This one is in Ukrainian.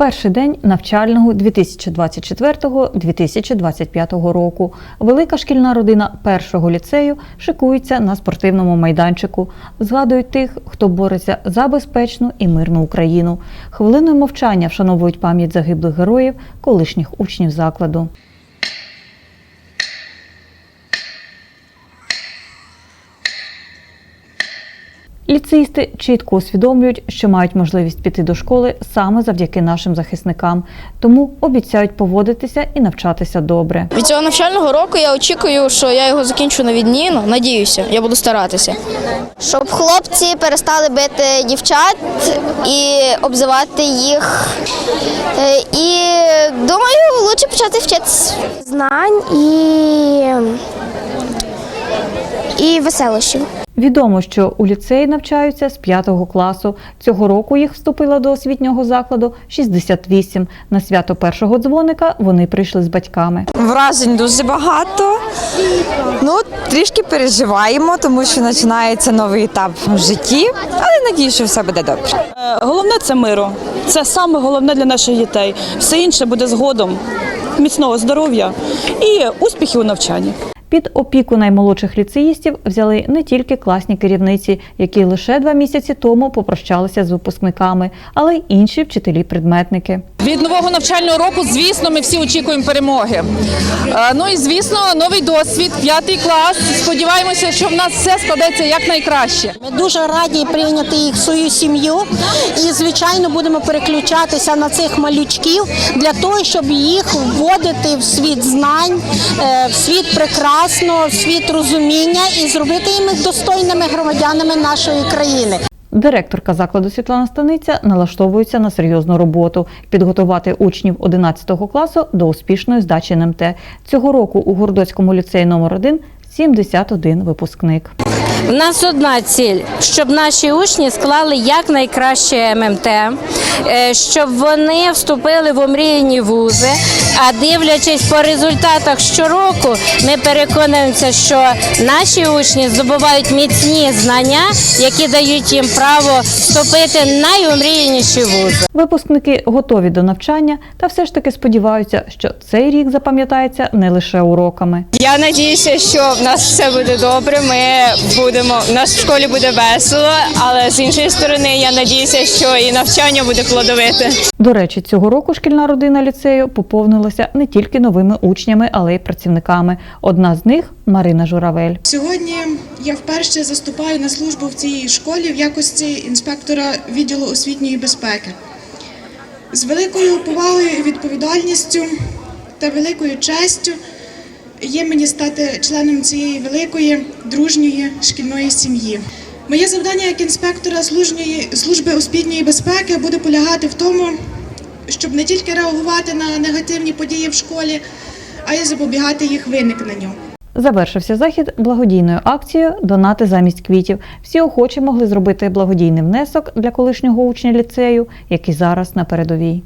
Перший день навчального 2024-2025 року. Велика шкільна родина першого ліцею шикується на спортивному майданчику. Згадують тих, хто бореться за безпечну і мирну Україну. Хвилиною мовчання вшановують пам'ять загиблих героїв, колишніх учнів закладу. Ліцеїсти чітко усвідомлюють, що мають можливість піти до школи саме завдяки нашим захисникам, тому обіцяють поводитися і навчатися добре. Від цього навчального року я очікую, що я його закінчу на відмінно. Надіюся, я буду старатися. щоб хлопці перестали бити дівчат і обзивати їх. Е, І думаю, краще почати вчитися. Знань і, і веселощів. Відомо, що у ліцеї навчаються з 5 класу. Цього року їх вступило до освітнього закладу 68. На свято першого дзвоника вони прийшли з батьками. Вражень дуже багато. Ну, трішки переживаємо, тому що починається новий етап в житті, але надію, що все буде добре. Е, Головне це миру. Це саме головне для наших дітей. Все інше буде згодом. Міцного здоров'я і успіхів у навчанні. Під опіку наймолодших ліцеїстів взяли не тільки класні керівниці, які лише два місяці тому попрощалися з випускниками, але й інші вчителі-предметники. Від нового навчального року, звісно, ми всі очікуємо перемоги. Е, Ну і звісно, новий досвід, п'ятий клас. Сподіваємося, що в нас все складеться якнайкраще. Ми дуже раді прийняти їх в свою сім'ю і, звичайно, будемо переключатися на цих малючків для того, щоб їх вводити в світ знань, е, в світ прекрасного, в світ розуміння і зробити їх достойними громадянами нашої країни. Директорка закладу Світлана Станиця налаштовується на серйозну роботу підготувати учнів 11 класу до успішної здачі НМТ. Цього року у Гордоцькому ліцеї номер 1 71 випускник. У нас одна ціль, щоб наші учні склали якнайкраще ММТ, е, щоб вони вступили в омріяні вузи. А дивлячись по результатах щороку, ми переконуємося, що наші учні здобувають міцні знання, які дають їм право вступити в найомріяніші вузи. Випускники готові до навчання та все ж таки сподіваються, що цей рік запам'ятається не лише уроками. Я надіюся, що в нас все буде добре. Ми будемо в нас в школі буде весело, але з іншої сторони, я надіюся, що і навчання буде плодовите. До речі, цього року шкільна родина ліцею поповнилася не тільки новими учнями, але й працівниками. Одна з них Марина Журавель. Сьогодні я вперше заступаю на службу в цій школі в якості інспектора відділу освітньої безпеки. З великою повагою і відповідальністю та великою честю є мені стати членом цієї великої дружньої шкільної сім'ї. Моє завдання як інспектора служби освітньої безпеки буде полягати в тому, щоб не тільки реагувати на негативні події в школі, а й запобігати їх виникненню. Завершився захід благодійною акцією Донати замість квітів. Всі охочі могли зробити благодійний внесок для колишнього учня ліцею, який зараз на передовій.